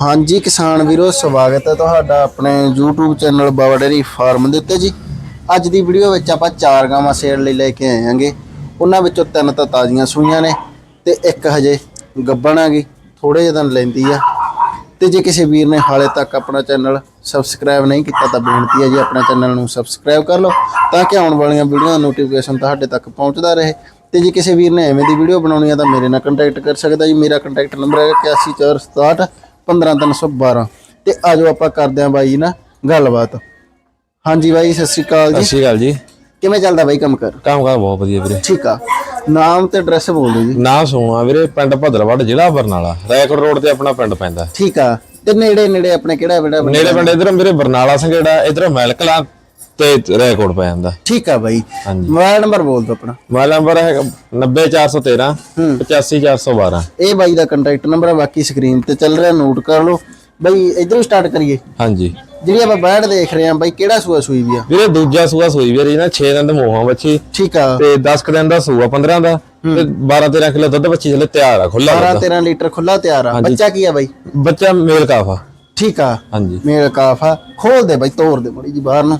ਹਾਂਜੀ, ਕਿਸਾਨ ਵੀਰੋ, ਸਵਾਗਤ ਹੈ ਤੁਹਾਡਾ ਆਪਣੇ YouTube channel Baba dairy farm ਦੇ ਉੱਤੇ ਜੀ। ਅੱਜ ਦੀ ਵੀਡੀਓ ਵਿੱਚ ਆਪਾਂ ਚਾਰ ਗਾਵਾਂ ਸੇਲ ਲਈ ਲੈ ਕੇ ਆਏ ਹਾਂਗੇ। ਉਹਨਾਂ ਵਿੱਚੋਂ ਤਿੰਨ ਤਾਂ ਤਾਜ਼ੀਆਂ ਸੂਈਆਂ ਨੇ ਤੇ ਇੱਕ ਹਜੇ ਗੱਬਣ ਹੈਗੀ ਥੋੜੇ ਜਿਹੇ ਦਿਨ ਲੈਂਦੀ ਆ। ਤੇ ਜੇ ਕਿਸੇ ਵੀਰ ਨੇ ਹਾਲੇ ਤੱਕ ਆਪਣਾ ਚੈਨਲ ਸਬਸਕ੍ਰਾਈਬ ਨਹੀਂ ਕੀਤਾ ਤਾਂ ਬੇਨਤੀ ਹੈ ਜੀ, ਆਪਣੇ ਚੈਨਲ ਨੂੰ ਸਬਸਕ੍ਰਾਈਬ ਕਰ ਲਓ ਤਾਂ ਕਿ ਆਉਣ ਵਾਲੀਆਂ ਵੀਡੀਓ ਦਾ ਨੋਟੀਫਿਕੇਸ਼ਨ ਤੁਹਾਡੇ ਤੱਕ ਪਹੁੰਚਦਾ ਰਹੇ। ਤੇ ਜੇ ਕਿਸੇ ਵੀਰ ਨੇ ਐਵੇਂ ਦੀ ਵੀਡੀਓ ਬਣਾਉਣੀ ਆ ਤਾਂ ਮੇਰੇ ਨਾਲ ਕੰਟੈਕਟ ਕਰ ਸਕਦਾ ਜੀ। ਮੇਰਾ ਕੰਟੈਕਟ ਨੰਬਰ ਹੈ 8147 15312 ਤੇ ਆਜੋ ਆਪਾਂ ਕਰਦੇ ਆਂ ਬਾਈ ਨਾ ਗੱਲਬਾਤ। ਹਾਂਜੀ ਬਾਈ ਸਤਿ ਸ਼੍ਰੀ ਅਕਾਲ ਸਤਿ ਜੀ ਸ਼੍ਰੀ ਅਕਾਲ ਜੀ। ਕਿਵੇਂ ਚੱਲਦਾ ਬਾਈ ਕੰਮ ਕਰ ਕੰਮ ਕਾਰ ਬਹੁਤ ਵਧੀਆ ਵੀਰੇ। ਠੀਕ ਆ। ਨਾਮ ਤੇ ਐਡਰੈਸ ਬੋਲ ਦਿਓ ਜੀ। ਨਾਂ ਸੋਣਾ ਵੀਰੇ ਪਿੰਡ ਭਦਰਵੜ ਜ਼ਿਲ੍ਹਾ ਬਰਨਾਲਾ। ਰੈਕੋਰਡ ਰੋਡ ਤੇ ਆਪਣਾ ਪਿੰਡ ਪੈਂਦਾ। ਠੀਕ ਆ। ਤੇ ਨੇੜੇ ਨੇੜੇ ਆਪਣੇ ਕਿਹੜਾ ਕਿਹੜਾ ਨੇੜੇ ਪਿੰਡ ਇਧਰ ਮੇਰੇ ਬਰਨਾਲਾ ਸੰਗੇੜਾ ਇਧਰ ਮੈਲਕਲਾ ਤੇ ਰੈਕੋਰਡ ਪੈ ਜਾਂਦਾ। ਠੀਕ ਆ ਬਾਈ। ਮੋਬਾਈਲ ਨੰਬਰ ਬੋਲ ਦਿਓ ਆਪਣਾ। ਮੋਬਾਈਲ ਨੰਬਰ ਹੈ। 90413 85412 ਇਹ ਬਾਈ ਦਾ ਕੰਟੈਕਟ ਨੰਬਰ ਹੈ ਬਾਕੀ ਸਕਰੀਨ ਤੇ ਚੱਲ ਰਿਹਾ ਨੋਟ ਕਰ ਲਓ। ਬਾਈ ਇਧਰੋਂ ਸਟਾਰਟ ਕਰੀਏ। ਹਾਂਜੀ। ਜਿਹੜੀ ਆਪਾਂ ਬੈਡ ਦੇਖ ਰਹੇ ਆਂ ਬਾਈ ਕਿਹੜਾ ਸੂਆ ਸੂਈ ਵੀ ਆ? ਵੀਰੇ ਦੂਜਾ ਸੂਆ ਸੋਈ ਵੀਰੇ ਨਾ 6 ਦਿਨ ਦੇ ਮੋਹਾਂ ਬੱਚੀ ਠੀਕ ਆ। ਤੇ 10 ਕੁ ਦਿਨ ਦਾ ਸੂਆ 15 ਦਾ। ਤੇ 12 13 ਕਿਲੋ ਦੁੱਧ ਬੱਚੀ ਥਲੇ ਤਿਆਰ ਆ ਖੁੱਲਾ 12 13 ਲੀਟਰ ਖੁੱਲਾ ਤਿਆਰ ਆ। ਬੱਚਾ ਕੀ ਆ ਬਾਈ? ਬੱਚਾ ਮੇਲ ਕਾਫਾ ਠੀਕ ਆ। ਹਾਂਜੀ। ਮੇਲ ਕਾਫਾ ਖੋਲ ਦੇ ਬਾਈ ਤੋੜ ਦੇ ਮੜੀ ਜੀ ਬਾਹਰ ਨੂੰ।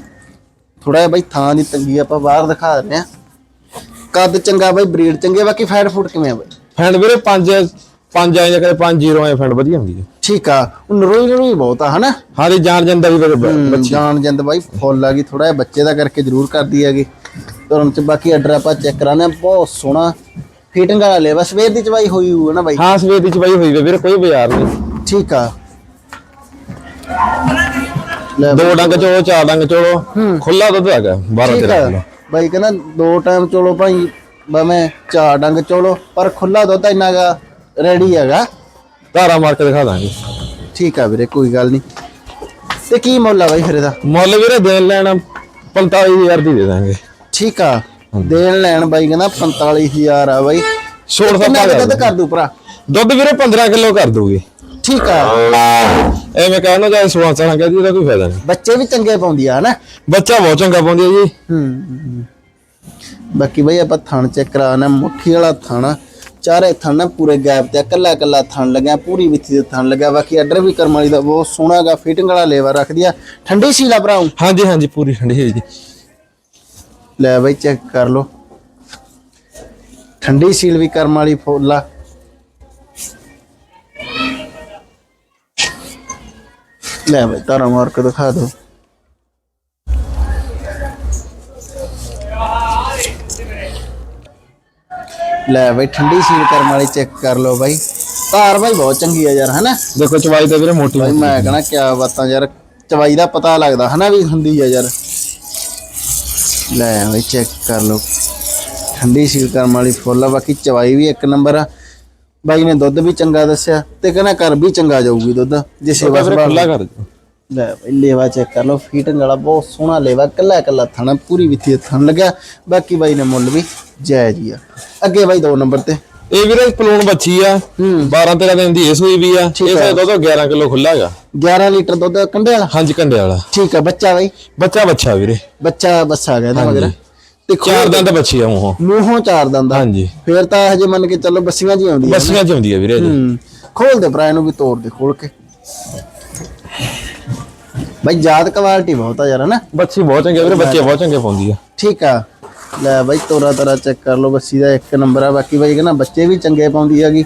ਥੋੜਾ ਜਿਹਾ ਬਾਈ ਥਾਂ ਦੀ ਤੰਗੀ ਆਪਾਂ ਬਾਹਰ ਦਿਖਾ ਦਿੰਦੇ ਆ ਕੱਦ ਚੰਗਾ ਬਾਈ ਬਰੀਡ ਚੰਗੇ ਬਾਕੀ ਫੈਟ ਫੂਡ ਕਿਵੇਂ ਆ ਬਾਈ? ਫੈਂਡ ਵੀਰੇ 5 5 ਆਏ ਜਾਂ ਕਦੇ 5 ਜ਼ੀਰੋ ਆਏ ਫੈਂਡ ਵਧੀਆ ਹੁੰਦੀ ਹੈ ਠੀਕ ਆ ਉਹ ਨਰੋਈ ਨਰੋਈ ਬਹੁਤ ਆ ਹਨਾ? ਹਾਰੀ ਜਾਣ ਜਾਂਦਾ ਵੀ ਵੀਰੇ ਬ- ਜਾਨ ਜਿੰਦ ਬਾਈ ਫੁੱਲ ਆ ਗਈ ਥੋੜਾ ਜਿਹਾ ਬੱਚੇ ਦਾ ਕਰਕੇ ਜ਼ਰੂਰ ਕਰਦੀ ਹੈਗੀ। ਤੁਰਨ ਚ ਬਾਕੀ ਆਰਡਰ ਆਪਾਂ ਚੈੱਕ ਕਰਾਣੇ ਬਹੁਤ ਸੋਹਣਾ। ਫਿਟਿੰਗ ਵਾਲਾ ਲੈ ਬਸ ਸਵੇਰ ਦੀ ਚਵਾਈ ਹੋਈ ਹੋਊ ਨਾ ਬਾਈ? ਹਾਂ ਸਵੇਰ ਦੀ ਚਵਾਈ ਹੋਈ ਵੇ ਵੀਰੇ ਕੋਈ ਬਾਜ਼ਾਰ ਨਹੀਂ। ਠੀਕ ਆ। ਦੋ ਡੰਗ ਚੋਲੋ ਚਾਰ ਡੰਗ ਚੋਲੋ। ਖੁੱਲਾ ਦੁੱਧ ਹੈਗਾ 12 ਠੀਕ 13 ਆ। ਕਿਲੋ। ਬਾਈ ਕਹਿੰਦਾ ਦੋ ਟਾਈਮ ਚੋਲੋ ਭਾਈ ਮੈਂ ਚਾਰ ਡੰਗ ਚੋਲੋ ਪਰ ਖੁੱਲਾ ਦੁੱਧ ਇੰਨਾ ਗਾ ਰੈਡੀ ਹੈਗਾ। ਧਾਰਾ ਮਾਰ ਕੇ ਦਿਖਾ ਦਾਂਗੇ। ਠੀਕ ਆ ਵੀਰੇ ਕੋਈ ਗੱਲ ਨਹੀਂ। ਤੇ ਕੀ ਮੁੱਲ ਆ ਬਾਈ ਫਿਰ ਇਹਦਾ? ਮੁੱਲ ਵੀਰੇ ਦੇਣ ਲੈਣਾ 45000 ਦੀ ਦੇ ਦਾਂਗੇ। ਠੀਕ ਆ। ਦੇਣ ਲੈਣ ਬਾਈ ਕਹਿੰਦਾ 45000 ਆ ਬਾਈ। ਛੋੜ ਕੁ ਦੁੱਧ ਕਰ ਦੂ ਭਰਾ? ਦੁੱਧ ਵੀਰੇ 15 ਕਿਲੋ ਕਰ ਦੂਗੀ ਠੀਕ ਆ। ਐਵੇਂ ਕਹਿਣਾ ਜਾਂ ਸਵਾਸਾਂ ਕਹਦੀ ਉਹਦਾ ਕੋਈ ਫਾਇਦਾ ਨਹੀਂ। ਬੱਚੇ ਵੀ ਚੰਗੇ ਪਾਉਂਦੀ ਆ ਹਨਾ? ਬੱਚਾ ਬਹੁਤ ਚੰਗਾ ਪਾਉਂਦੀ ਹੈ ਜੀ। ਹੂੰ ਬਾਕੀ ਬਈ ਆਪਾਂ ਥਣ ਚੈੱਕ ਕਰਾਣਾ ਮੁੱਠੀ ਵਾਲਾ ਥਣ। ਚਾਰੇ ਥਣ ਨਾ ਪੂਰੇ ਗੈਪ ਤੇ ਕੱਲਾ ਕੱਲਾ ਥਣ ਲੱਗਿਆ ਪੂਰੀ ਵਿੱਥੀ ਦੇ ਥਣ ਲੱਗਿਆ। ਬਾਕੀ ਆਰਡਰ ਵੀ ਕਰਮ ਵਾਲੀ ਦਾ ਬਹੁਤ ਸੋਹਣਾਗਾ ਫਿਟਿੰਗ ਵਾਲਾ ਲੇਵਰ ਰੱਖਦੀ ਆ। ਠੰਡੀ ਸੀਲਾ ਭਰਾਉ ਹਾਂਜੀ ਹਾਂਜੀ ਪੂਰੀ ਠੰਡੀ ਹੈ ਜੀ। ਲੈ ਬਈ ਚੈੱਕ ਕਰ ਲਓ। ਠੰਡੀ ਸੀਲ ਵੀ ਕਰਮ ਵਾਲੀ ਫੁੱਲਾ ਲੈ ਬਈ ਤਾਰਾ ਮਾਰ ਕੇ ਦਿਖਾ ਦੋ ਲੈ ਬਈ ਠੰਡੀ ਸੀਲ ਕਰਮ ਵਾਲੀ ਚੈੱਕ ਕਰ ਲਓ ਬਾਈ। ਧਾਰ ਬਾਈ ਬਹੁਤ ਚੰਗੀ ਆ ਯਾਰ ਹਨਾ? ਦੇਖੋ ਚਵਾਈ ਤਾਂ ਵੀਰੇ ਮੋਟੀ ਬਾਈ ਮੈਂ ਕਹਣਾ ਕਿਆ ਬਾਤਾਂ ਯਾਰ ਚਵਾਈ ਦਾ ਪਤਾ ਲੱਗਦਾ ਹਨਾ ਵੀ ਹੁੰਦੀ ਆ ਯਾਰ। ਲੈ ਬਈ ਚੈੱਕ ਕਰ ਲਓ। ਠੰਡੀ ਸੀਲ ਕਰਮ ਵਾਲੀ ਫੁੱਲ ਆ ਬਾਕੀ ਚਵਾਈ ਵੀ ਇੱਕ ਨੰਬਰ ਆ। ਬਾਈ ਨੇ ਦੁੱਧ ਵੀ ਚੰਗਾ ਦੱਸਿਆ ਤੇ ਕਹਿੰਦਾ ਕਰ ਵੀ ਚੰਗਾ ਜਾਊਗੀ ਦੁੱਧ ਜੇ ਸੇਵਾ ਸੰਭਾਲ ਖੁੱਲਾ ਕਰ ਦਿਓ। ਲੈ ਬਈ ਲੇਵਾ ਚੈੱਕ ਕਰ ਲਓ ਫੀਟਿੰਗ ਵਾਲਾ ਬਹੁਤ ਸੋਹਣਾ ਲੇਵਾ ਕੱਲਾ ਕੱਲਾ ਥਣਾ ਪੂਰੀ ਵਿੱਥੀ ਦੇ ਥਣ ਲੱਗਿਆ। ਬਾਕੀ ਬਾਈ ਨੇ ਮੁੱਲ ਵੀ ਜਾਇਜ਼ ਹੀ ਆ। ਅੱਗੇ ਬਾਈ ਦੋ ਨੰਬਰ ਤੇ। ਇਹ ਵੀਰੇ ਪਲੂਣ ਬੱਚੀ ਆ 12 13 ਦਿਨ ਦੀ ਇਹ ਸੂਈ ਵੀ ਆ। ਇਹ ਸੇ ਦੁੱਧ 11 ਕਿਲੋ ਖੁੱਲਾ ਹੈਗਾ। 11 ਲੀਟਰ ਦੁੱਧ ਕੰਡੇ ਵਾਲਾ? ਹਾਂਜੀ ਕੰਡੇ ਵਾਲਾ। ਠੀਕ ਆ ਬੱਚਾ ਬਾਈ? ਬੱਚਾ ਬੱਚਾ ਵੀਰੇ। ਬੱਚਾ ਬੱਸਾ ਗਿਆ ਇਹਦਾ ਮਗਰ। ਤੇ ਚਾਰ ਤਾਂ ਬੱਚੀ ਆ ਮੂੰਹੋਂ। ਮੂੰਹੋਂ ਚਾਰ ਦੰਦਾ ਹਾਂਜੀ। ਫੇਰ ਤਾਂ ਹਜੇ ਮੰਨ ਕੇ ਚੱਲੋ ਬੱਸੀਆਂ ਜੀ ਆਉਂਦੀਆਂ ਬੱਸੀਆਂ ਚ ਆਉਂਦੀ ਆ ਵੀਰੇ ਜੀ ਹੂੰ। ਖੋਲ ਦੇ ਭਰਾ ਇਹਨੂੰ ਵੀ ਤੋੜ ਦੇ ਖੋਲ ਕੇ। ਬਾਈ ਜਾਤ ਕੁਆਲਿਟੀ ਬਹੁਤ ਆ ਯਾਰ ਹਨਾ? ਬੱਚੀ ਬਹੁਤ ਚੰਗੀ ਵੀਰੇ ਬੱਚੇ ਬਹੁਤ ਚੰਗੇ ਪਾਉਂਦੀ ਆ। ਠੀਕ ਆ। ਲੈ ਬਾਈ ਤੋਰਾ ਤਰਾ ਚੈੱਕ ਕਰ ਲਓ ਬੱਸੀ ਦਾ ਇੱਕ ਨੰਬਰ ਆ। ਬਾਕੀ ਬਾਈ ਕਹਿੰਦਾ ਬੱਚੇ ਵੀ ਚੰਗੇ ਪਾਉਂਦੀ ਹੈਗੀ।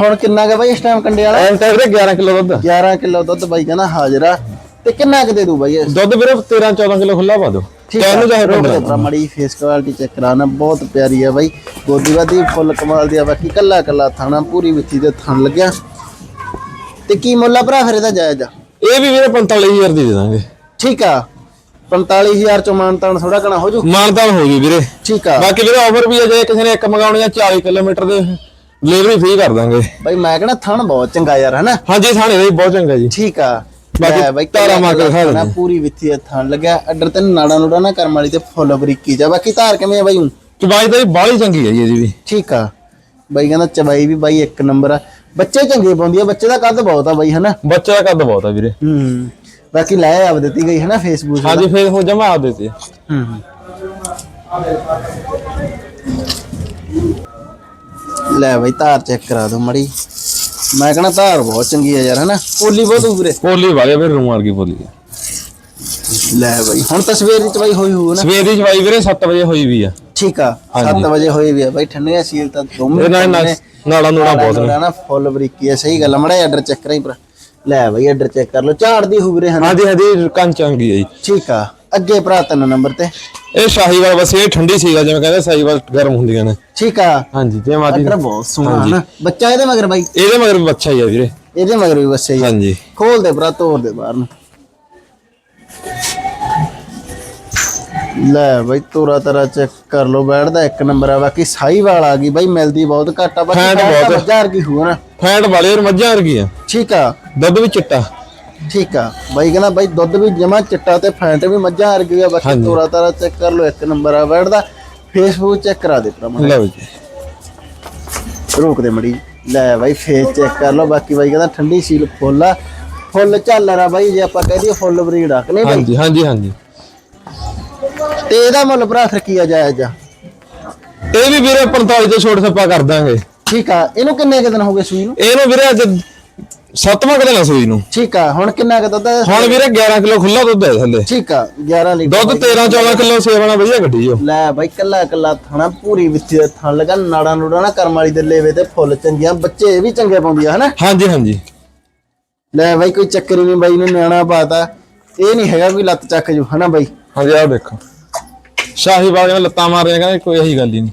ਹੁਣ ਕਿੰਨਾ ਕੁ ਬਾਈ ਇਸ ਟਾਈਮ ਕੰਡੇ ਵਾਲਾ? ਐਂ ਤਾਂ ਵੀਰੇ 11 ਕਿਲੋ ਦੁੱਧ। 11 ਕਿਲੋ ਦੁੱਧ ਬਾਈ ਕਹਿੰਦਾ ਹਾਜ਼ਰ ਆ। ਤੇ ਕਿੰਨਾ ਕੁ ਦੇ ਦੂ ਬਾਈ ਇਹ? ਦੁੱਧ ਵੀਰੇ 13 14 ਕਿਲੋ ਖੁੱਲਾ ਪਾ ਦਿਓ। ਠੀਕ ਆ ਕਹਿਣ ਨੂੰ ਚਾਹੇ ਪੰਦਰਾਂ। ਮੜੀ ਫੇਸ ਕੁਆਲਿਟੀ ਚੈੱਕ ਕਰਾਣਾ ਬਹੁਤ ਪਿਆਰੀ ਆ ਬਾਈ। ਗੋਦੀ ਵਾਦੀ ਫੁੱਲ ਕਮਾਲ ਦੀ ਆ ਬਾਕੀ ਕੱਲਾ ਕੱਲਾ ਥਾਣਾ ਪੂਰੀ ਵਿੱਥੀ ਦੇ ਥਣ ਲੱਗਿਆ। ਤੇ ਕੀ ਮੁੱਲ ਆ ਭਰਾ ਫਿਰ ਇਹਦਾ ਜਾਇਜ਼ ਆ? ਇਹ ਵੀ ਵੀਰੇ 45000 ਦੀ ਦੇ ਦਾਂਗੇ। ਠੀਕ ਆ 45000 ਚੋਂ ਮਾਨਤਾਨ ਥੋੜਾ ਕਣਾ ਹੋ ਜੂ? ਮਾਨਤਾਨ ਹੋ ਗਈ ਵੀਰੇ। ਠੀਕ ਆ। ਬਾਕੀ ਵੀਰੇ ਆਫਰ ਵੀ ਹੈ ਜੇ ਕਿਸੇ ਨੇ ਇੱਕ ਮੰਗਾਉਣੀ ਆ 40 ਕਿਲੋਮੀਟਰ ਦੇ ਡਿਲੀਵਰੀ ਫ੍ਰੀ ਕਰ ਦਾਂਗੇ। ਬਾਈ ਮੈਂ ਕਹਿੰਦਾ ਥਣ ਬਹੁਤ ਚੰਗਾ ਯਾਰ ਹਨਾ? ਹਾਂਜੀ ਥਾਣੇ ਵੀ ਬਹੁਤ ਚੰਗਾ ਜੀ। ਠੀਕ ਆ। ਬਾਕੀ ਧਾਰਾਂ ਮਾਰ ਕੇ ਦਿਖਾ ਦਿੰਦੇ। ਪੂਰੀ ਵਿੱਥੀ ਦੇ ਥਣ ਲੱਗਿਆ ਅੱਡਰ ਤੇ ਨਾੜਾ ਨੂੜਾ ਨਾ ਕਰਮ ਵਾਲੀ ਤੇ ਫੁੱਲ ਬਰੀਕੀ ਜਾ ਬਾਕੀ ਧਾਰ ਕਿਵੇਂ ਆ ਬਾਈ ਊਂ? ਚਵਾਈ ਤਾਂ ਬਾਲੀ ਚੰਗੀ ਹੈ ਜੀ ਇਹਦੀ ਵੀ। ਠੀਕ ਆ। ਬਾਈ ਕਹਿੰਦਾ ਚਬਾਈ ਵੀ ਬਾਈ ਇੱਕ ਨੰਬਰ ਆ। ਬੱਚੇ ਚੰਗੇ ਪਾਉਂਦੀ ਆ ਬੱਚੇ ਦਾ ਕੱਦ ਬਹੁਤ ਆ ਬਾਈ ਹਨਾ? ਬੱਚੇ ਦਾ ਕੱਦ ਬਹੁਤ ਆ ਵੀਰੇ। ਹੂੰ। ਬਾਕੀ ਲੈ ਆਪ ਦਿੱਤੀ ਗਈ ਹਨਾ ਫੇਸਬੁੱਕ ਹਾਂਜੀ ਫਿਰ ਹੋ ਜਮਾ ਆ ਦਿੱਤੇ ਹੂੰ। ਲੈ ਬਾਈ ਧਾਰ ਚੈੱਕ ਕਰਾ ਦੋ ਮੜੀ। ਮੈਂ ਕਹਣਾ ਧਾਰ ਬਹੁਤ ਚੰਗੀ ਆ ਯਾਰ ਹਨਾ? ਪੋਲੀ ਬਹੁਤ ਉਬਰੇ ਪੋਲੀ ਵਾਲੇ ਵੀਰੇ ਰੂਮ ਵਰਗੀ ਪੋਲੀ ਆ। ਲੈ ਬਾਈ ਹੁਣ ਤਾਂ ਸਵੇਰ ਦੀ ਚਵਾਈ ਹੋਈ ਹੋਊ ਨਾ। ਸਵੇਰ ਦੀ ਚਵਾਈ ਵੀਰੇ 7 ਵਜੇ ਹੋਈ ਵੀ ਆ। ਠੀਕ ਆ ਹਾਂਜੀ। 7 ਵਜੇ ਹੋਈ ਵੀ ਆ। ਬਾਈ ਠੰਡੀਆਂ ਸੀਲ ਤਾਂ ਦੋਵੇਂ ਇਹ ਨਾਲ ਨਾਲ- ਨੂੜਾ ਬਹੁਤ ਨੇ। ਨਾ ਫੁੱਲ ਬਰੀਕੀ ਆ ਸਹੀ ਗੱਲ ਮੜਾ ਆਰਡਰ ਚੈੱਕ ਕਰਾਈ ਪਰ ਲੈ ਬਾਈ ਆਰਡਰ ਚੈੱਕ ਕਰ ਲਓ। ਝਾੜਦੀ ਹੋਊ ਵੀਰੇ ਹਨਾ? ਹਾਂਜੀ ਹਾਂਜੀ ਕੰਨ ਚੰਗੀ ਆ ਜੀ। ਠੀਕ ਆ। ਅੱਗੇ ਭਰਾ ਤਿੰਨ ਨੰਬਰ ਤੇ। ਇਹ ਸ਼ਾਹੀਵਾਲ ਬਸ ਇਹ ਠੰਡੀ ਸੀਗਾ ਜਿਵੇਂ ਕਹਿੰਦੇ ਸ਼ਾਹੀਵਾਲ ਗਰਮ ਹੁੰਦੀਆਂ ਨੇ। ਠੀਕ ਆ। ਹਾਂਜੀ ਤੇ ਮਾਦੀ ਬਹੁਤ ਸੋਹਣਾ ਹਨਾ। ਬੱਚਾ ਇਹਦੇ ਮਗਰ ਬਾਈ? ਇਹਦੇ ਮਗਰ ਵੀ ਬੱਚਾ ਹੀ ਆ ਵੀਰੇ। ਇਹਦੇ ਮਗਰ ਵੀ ਬੱਸੇ ਹੀ ਆ। ਹਾਂਜੀ। ਖੋਲ ਦੇ ਭਰਾ ਤੋੜ ਦੇ ਬਾਹਰ ਨੂੰ। ਲੈ ਬਾਈ ਤੋਰਾ ਤਰਾ ਚੈੱਕ ਕਰ ਲੋ ਬੈਠਦਾ ਇੱਕ ਨੰਬਰ ਆ। ਬਾਕੀ ਸਾਈਵਾਲ ਆ ਗਈ ਬਾਈ ਮਿਲਦੀ ਬਹੁਤ ਘੱਟ ਆ ਬਾਕੀ ਫੈਟ ਬਹੁਤ ਨਾ ਫੈਟ ਵਾਲੇ ਔਰ ਮੱਝਾਂ ਵਰਗੀ ਆ ਠੀਕ ਆ। ਦੁੱਧ ਵੀ ਚਿੱਟਾ। ਠੀਕ ਆ। ਬਾਈ ਕਹਿੰਦਾ ਬਾਈ ਦੁੱਧ ਵੀ ਜਮਾ ਚਿੱਟਾ ਤੇ ਫੈਂਟ ਵੀ ਮੱਝਾਂ ਵਰਗੀ ਆ। ਬਾਕੀ। ਤੋਰਾ ਤਰਾ ਚੈੱਕ ਕਰ ਲੋ ਇੱਕ ਨੰਬਰ ਆ ਬੈਠਦਾ ਫੇਸਬੁੱਕ ਚੈੱਕ ਕਰਾ ਦੇ ਭਰਾ ਲਓ ਜੀ। ਰੋਕ ਦੇ ਮੜੀ। ਲੈ ਬਾਈ ਫੇਸ ਚੈੱਕ ਕਰ ਲਓ। ਬਾਕੀ ਬਾਈ ਕਹਿੰਦਾ ਠੰਡੀ ਸੀਲ ਫੁੱਲ ਆ। ਫੁੱਲ ਝਾਲਰ ਆ ਬਾਈ ਜੇ ਆਪਾਂ ਕਹਿ ਦਈਏ ਫੁੱਲ ਬਰੀਡ ਆ ਨਹੀਂ ਬਾਈ? ਹਾਂਜੀ ਹਾਂਜੀ ਹਾਂਜੀ। ਤੇ ਇਹਦਾ ਮੁੱਲ ਭਰਾ ਫਿਰ ਕੀ ਆ ਜਾਇਜ਼ ਆ ਇਹ ਵੀ ਵੀਰੇ 45 ਤੋਂ ਛੋਟ ਸੱਪਾ ਕਰ ਦਾਂਗੇ। ਠੀਕ ਆ। ਇਹਨੂੰ ਕਿੰਨੇ ਕੁ ਦਿਨ ਹੋ ਗਏ ਸੂਈ ਨੂੰ? ਇਹਨੂੰ ਵੀਰੇ ਅੱਜ ਸੱਤਵਾਂ ਕਦੇ ਨਾ ਸੂਈ ਨੂੰ ਠੀਕ ਆ ਹੁਣ ਕਿੰਨਾ ਕੁ ਦੁੱਧ ਹੈ? ਹੁਣ ਵੀਰੇ 11 ਕਿਲੋ ਖੁੱਲਾ ਦੁੱਧ ਹੈ ਥੱਲੇ। ਠੀਕ ਆ 11 ਲੀਟਰ ਦੁੱਧ 13 14 ਕਿਲੋ ਸੇਵਣਾ ਵਧੀਆ ਗੱਡੀ ਜੋ ਲੈ ਬਾਈ ਕੱਲਾ ਕੱਲਾ ਥਣਾ ਪੂਰੀ ਵਿੱਚ ਥਣ ਲਗਾ ਨਾੜਾ ਨੂੜਾ ਨਾ ਕਰਮ ਵਾਲੀ ਦੇ ਲੇਵੇ ਤੇ ਫੁੱਲ ਚੰਗੀਆਂ ਬੱਚੇ ਵੀ ਚੰਗੇ ਪਾਉਂਦੀ ਆ ਹਨਾ? ਹਾਂਜੀ ਹਾਂਜੀ। ਲੈ ਬਾਈ ਕੋਈ ਚੱਕਰ ਹੀ ਨਹੀਂ ਬਾਈ ਨੇ ਨਿਆਣਾ ਪਾਤਾ। ਇਹ ਨਹੀਂ ਹੈਗਾ ਕੋਈ ਲੱਤ ਚੱਕ ਜੂ ਹਨਾ ਬਾਈ? ਹਾਂਜੀ ਆਹ ਦੇਖੋ। ਸ਼ਾਹੀਵਾਲ ਜਿਵੇਂ ਲੱਤਾਂ ਮਾਰ ਰਹੇ ਕਹਿੰਦੇ ਕੋਈ ਇਹੀ ਗੱਲ ਹੀ ਨਹੀਂ।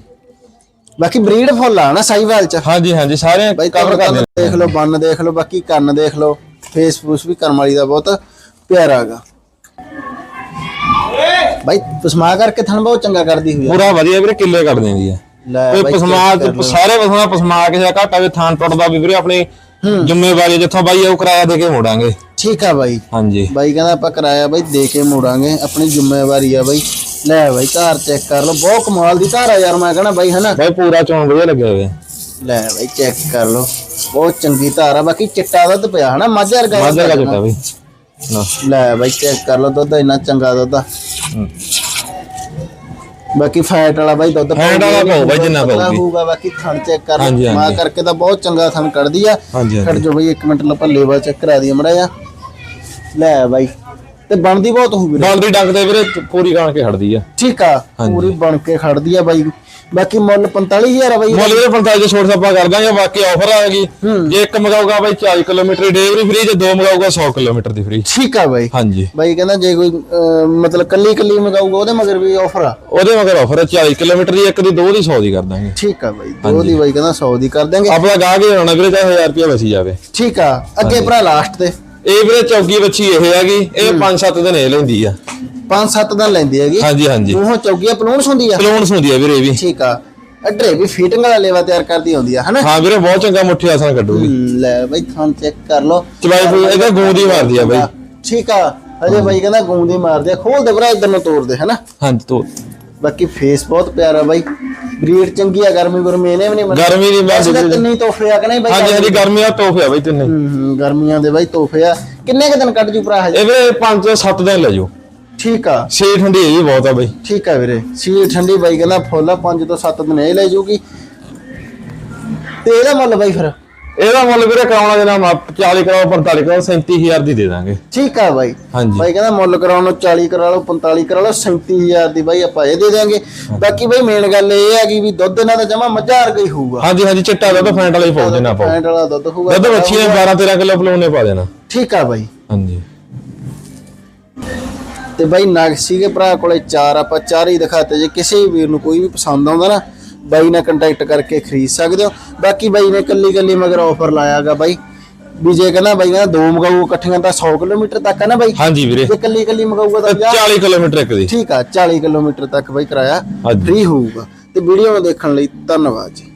ਬਾਕੀ ਬਰੀਡ ਫੁੱਲ ਆ ਨਾ ਸਾਈਵਾਲ ਚ। ਹਾਂਜੀ ਹਾਂਜੀ ਸਾਰੇ ਬਾਈ ਕਵਰ ਕਰ ਦੇ ਦੇਖ ਲਓ ਬੰਨ ਦੇਖ ਲਓ ਬਾਕੀ ਕੰਨ ਦੇਖ ਲਓ ਫੇਸ ਫੂਸ ਵੀ ਕਰਮ ਵਾਲੀ ਦਾ ਬਹੁਤ ਪਿਆਰਾ ਹੈਗਾ। ਬਾਈ ਪਸਮਾ ਕਰਕੇ ਥਣ ਬਹੁਤ ਚੰਗਾ ਕਰਦੀ ਹੋਈ ਆ। ਪੂਰਾ ਵਧੀਆ ਵੀਰੇ ਕਿੱਲੇ ਕੱਢ ਦਿੰਦੀ ਆ। ਲੈ ਕੋਈ ਬਾਈ ਪਸਮਾ। ਸਾਰੇ ਪਸਮਾ ਪਸਮਾ ਕੇ ਜਾਂ ਘਾਟਾ ਵੀ ਥਾਂ ਟੁੱਟਦਾ ਵੀ ਵੀਰੇ ਆਪਣੀ ਜ਼ਿੰਮੇਵਾਰੀ ਜਿੱਥੋਂ ਬਾਈ ਉਹ ਕਿਰਾਇਆ ਦੇ ਕੇ ਮੋੜਾਂਗੇ। ਠੀਕ ਆ ਬਾਈ। ਹਾਂਜੀ। ਬਾਈ ਕਹਿੰਦਾ ਆਪਾਂ ਕਿਰਾਇਆ ਬਾਈ ਦੇ ਕੇ ਮੋੜਾਂਗੇ ਆਪਣੀ ਜ਼ਿੰਮੇਵਾਰੀ ਆ ਬਾਈ। ਲੈ ਬਾਈ ਧਾਰ ਚੈੱਕ ਕਰ ਲਓ। ਬਹੁਤ ਕਮਾਲ ਦੀ ਧਾਰ ਆ ਯਾਰ ਮੈਂ ਕਹਿੰਦਾ ਬਾਈ ਹਨਾ ਬਾਈ ਪੂਰਾ ਚੋਣ ਵਧੀਆ ਲੱਗਿਆ ਹੋਇਆ। ਲੈ ਬਾਈ ਚੈੱਕ ਕਰ ਲਓ। ਬਹੁਤ ਚੰਗੀ ਧਾਰ ਆ। ਬਾਕੀ ਚਿੱਟਾ ਦੁੱਧ ਪਿਆ ਹਨਾ ਮੱਝ ਵਰਗਾ ਮਾਝਾ ਦਾ ਚਿੱਟਾ ਬਈ ਲੈ ਬਾਈ ਚੈੱਕ ਕਰ ਲਓ ਦੁੱਧ ਇੰਨਾ ਚੰਗਾ ਦੁੱਧ ਆ। ਬਾਕੀ ਫੈਟ ਵਾਲਾ ਬਾਈ ਦੁੱਧ ਫੈਟ ਵਾਲਾ ਪਾਓ ਬਾਈ ਜਿੰਨਾ ਪਾਊਗੀ। ਹੋਊਗਾ ਬਾਕੀ ਥਣ ਚੈੱਕ ਕਰ ਮਾਂ। ਕਰਕੇ ਤਾਂ ਬਹੁਤ ਚੰਗਾ ਥਣ ਕੱਢਦੀ ਆ। ਖੜ ਜੋ ਬਾਈ 1 ਮਿੰਟ ਲੱਪਾ ਲੇਵਾ ਚੈੱਕ ਕਰਾ ਦਈਏ ਮੜਾ ਜਾ ਲੈ ਬਾਈ। ਤੇ ਬਣਦੀ ਬਹੁਤ ਹੋਊ ਵੀਰੇ ਬਾਲਦੀ ਡੰਗ ਦੇ ਵੀਰੇ ਪੂਰੀ ਕਾਣ ਕੇ ਖੜਦੀ ਆ। ਠੀਕ ਆ। ਪੂਰੀ ਬਣ ਕੇ ਖੜਦੀ ਆ ਬਾਈ। ਬਾਕੀ ਮੁੱਲ 45000 ਆ ਬਾਈ। ਮੁੱਲ ਵੀਰੇ 45 ਦੇ ਛੋਟ ਸੱਪਾ ਕਰ ਦਾਂਗੇ ਬਾਕੀ ਆਫਰ ਆਏਗੀ ਜੇ ਇੱਕ ਮਗਾਊਗਾ ਬਾਈ 40 ਕਿਲੋਮੀਟਰ ਡਿਲੀਵਰੀ ਫ੍ਰੀ ਜੇ ਦੋ ਮਗਾਊਗਾ 100 ਕਿਲੋਮੀਟਰ ਦੀ ਫ੍ਰੀ ਠੀਕ ਆ ਬਾਈ। ਹਾਂਜੀ। ਬਾਈ ਕਹਿੰਦਾ ਜੇ ਕੋਈ ਮਤਲਬ ਕੱਲੀ ਕੱਲੀ ਮੰਗਾਊਗਾ ਉਹਦੇ ਮਗਰ ਵੀ ਆਫਰ ਆ। ਉਹਦੇ ਮਗਰ ਆਫਰ ਹੈ 40 ਕਿਲੋਮੀਟਰ ਦੀ ਇੱਕ ਦੀ ਦੋ ਦੀ 100 ਦੀ ਕਰ ਦਾਂਗੇ। ਠੀਕ ਆ ਬਾਈ ਦੋ ਦੀ ਬਾਈ ਕਹਿੰਦਾ 100 ਦੀ ਕਰ ਦੇਂਗੇ। ਆਪਣਾ ਗਾਹ ਕੇ ਹੋਣਾ ਵੀਰੇ ਚਾਹੇ 1000 ਰੁਪਏ ਵਸੀ ਜਾਵੇ। ਠੀਕ ਆ ਅੱਗੇ ਭਰਾ ਲਾਸਟ ਤੇ। ਇਹ ਵੀਰੇ ਚੌਗੀ ਬੱਚੀ ਇਹ ਹੈਗੀ ਇਹ 5-7 ਦਿਨ ਇਹ ਲੈਂਦੀ ਆ। 5-7 ਦਿਨ ਲੈਂਦੀ ਹੈਗੀ। ਹਾਂਜੀ ਹਾਂਜੀ। ਉਹ ਚੌਗੀਆਂ ਪਲੂਣਸ ਹੁੰਦੀ ਆ? ਪਲੋਨਸ ਹੁੰਦੀ ਆ ਵੀਰੇ ਇਹ ਵੀ। ਠੀਕ ਆ। ਅਡਰੇ ਵੀ ਫੀਟਿੰਗ ਵਾਲਾ ਲੇਵਾ ਤਿਆਰ ਕਰਦੀ ਹੁੰਦੀ ਆ ਹਨਾ? ਹਾਂ ਵੀਰੇ ਬਹੁਤ ਚੰਗਾ ਮੁੱਠੀ ਆਸਣ ਕੱਢੂਗੀ। ਲੈ ਬਾਈ ਥਾਂ ਚੈੱਕ ਕਰ ਲਓ। ਚਵਾਈ ਫੂਈ ਇਹਦਾ ਗੂੰਦ ਮਾਰਦੀ ਆ ਬਾਈ। ਠੀਕ ਆ। ਅਜੇ ਬਾਈ ਕਹਿੰਦਾ ਗੂੰਦੀ ਮਾਰਦੇ ਆ। ਖੋਲ ਦੇ ਭਰਾ ਇਧਰ ਨੂੰ ਤੋੜ ਦੇ ਹਨਾ? ਹਾਂਜੀ ਤੋ ਬਾਕੀ ਫੇਸ ਬਹੁਤ ਪਿਆਰਾ ਬਾਈ। ਬਰੀਡ ਚੰਗੀ ਆ ਗਰਮੀ ਗਰਮੀ ਇਹਨੇ ਵੀ ਨਹੀਂ ਮੰਨੀ। ਗਰਮੀ ਦੀ ਬਾਤ ਅਸਲ ਤਿੰਨੇ ਹੀ ਤੋਹਫੇ ਆ ਕਿ ਨਹੀਂ ਬਾਈ? ਹਾਂਜੀ ਹਾਂਜੀ ਗਰਮੀ ਆ ਤੋਹਫੇ ਆ ਬਾਈ ਤਿੰਨੇ ਹੂੰ, ਹੂੰ, ਗਰਮੀਆਂ ਦੇ ਬਾਈ ਤੋਹਫੇ ਆ। ਕਿੰਨੇ ਕ ਦਿਨ ਕੱਢ ਜੂ ਭਰਾ ਹਜੇ? ਇਹ ਵੀਰੇ 5-7 ਦਿਨ ਲੈ ਜਾਓ। ਠੀਕ ਆ। ਛੇ ਠੰਡੀ ਇਹ ਵੀ ਬਹੁਤ ਆ ਬਾਈ। ਠੀਕ ਆ ਵੀਰੇ। ਸੀ ਠੰਡੀ ਬਾਈ ਕਹਿੰਦਾ ਫੁੱਲ ਆ 5 ਤੋਂ 7 ਦਿਨ ਇਹ ਲੈ ਜੂਗੀ। ਤੇ ਇਹਦਾ ਮੁੱਲ ਬਾਈ ਫਿਰ? ਇਹਦਾ ਮੁੱਲ ਵੀਰੇ ਕਰਾਉਣਾ ਦੇ ਨਾਮ 40 ਕਰਾਓ 45 ਕਰਾਓ 37000 ਦੀ ਦੇ ਦਾਂਗੇ। ਠੀਕ ਆ ਬਾਈ। ਹਾਂਜੀ। ਬਾਈ ਕਹਿੰਦਾ ਮੁੱਲ ਕਰਾਉਣ ਨੂੰ 40 ਕਰਾ ਲਓ 45 ਕਰਾ ਲਓ 37000 ਦੀ ਬਾਈ ਆਪਾਂ ਇਹ ਦੇ ਦਿਆਂਗੇ। ਬਾਕੀ ਬਾਈ ਮੇਨ ਗੱਲ ਇਹ ਹੈਗੀ ਵੀ ਦੁੱਧ ਇਹਨਾਂ ਦਾ ਜਮਾ ਮੱਝਾਂ ਵਰਗਾ ਹੀ ਹੋਊਗਾ। ਹਾਂਜੀ ਹਾਂਜੀ ਚਿੱਟਾ ਦੁੱਧ ਫੈਂਟ ਵਾਲਾ ਹੀ ਪਾਉ ਦੇਣਾ ਪਾਉ ਪੈਂਟ ਵਾਲਾ ਦੁੱਧ ਹੋਊਗਾ। ਦੁੱਧ ਬੱਚੀ ਨੇ 12-13 ਕਿਲੋ ਪਲੋਨੇ ਪਾ ਦੇਣਾ। ਠੀਕ ਆ ਬਾਈ। ਹਾਂਜੀ। ਤੇ ਬਾਈ ਨਗ ਸੀਗੇ ਭਰਾ ਕੋਲੇ ਚਾਰ ਆਪਾਂ ਚਾਰ ਹੀ ਦਿਖਾਤੇ। ਜੇ ਕਿਸੇ ਵੀਰ ਨੂੰ ਕੋਈ ਵੀ ਪਸੰਦ ਆਉਂਦਾ ਨਾ ਬਾਈ ਨਾਲ ਕੰਟੈਕਟ ਕਰਕੇ ਖਰੀਦ ਸਕਦੇ ਹੋ। ਬਾਕੀ ਬਾਈ ਨੇ ਕੱਲੀ ਕੱਲੀ ਮਗਰ ਆਫਰ ਲਾਇਆਗਾ ਬਾਈ। ਵੀ ਜੇ ਕਹਿੰਦਾ ਬਾਈ ਕਹਿੰਦਾ ਦੋ ਮਗਾਊ ਇਕੱਠੀਆਂ ਤਾਂ 100 ਕਿਲੋਮੀਟਰ ਤੱਕ ਹੈ ਨਾ ਬਾਈ? ਹਾਂਜੀ ਵੀਰੇ। ਜੇ ਕੱਲੀ ਕੱਲੀ ਮਗਾਊਗਾ ਤਾਂ 50 40 ਕਿਲੋਮੀਟਰ ਇੱਕ ਦੀ। ਠੀਕ ਆ 40 ਕਿਲੋਮੀਟਰ ਤੱਕ ਬਾਈ ਕਿਰਾਇਆ। ਫ੍ਰੀ ਹੋਊਗਾ। ਤੇ ਵੀਡੀਓ ਨੂੰ ਦੇਖਣ ਲਈ ਧੰਨਵਾਦ ਜੀ।